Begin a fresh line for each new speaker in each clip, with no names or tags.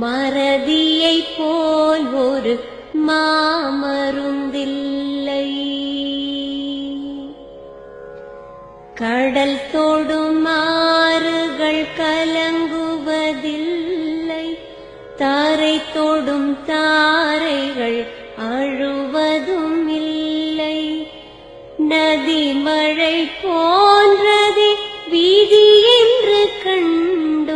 மறதியை போல் ஒரு மாமருந்தில்லை. கடல் தோடும் ஆறுகள் கலங்குவதில்லை. தாரை தோடும் தாரைகள் அழுவதும் இல்லை நதி மழை போன்றது வீதி என்று கண்டு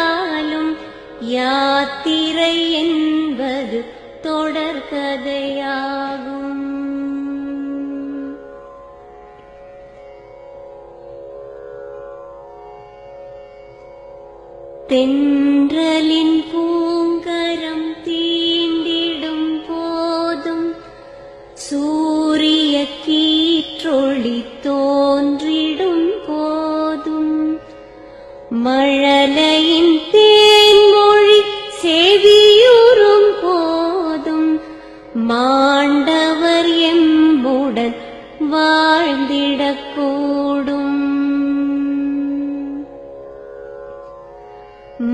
யாத்திரை என்பது தொடர்கதையாகும் தென்றலின் பூங்கரம் தீண்டிடும் போதும் சூரிய கீற்றொளி தோன்றிடும்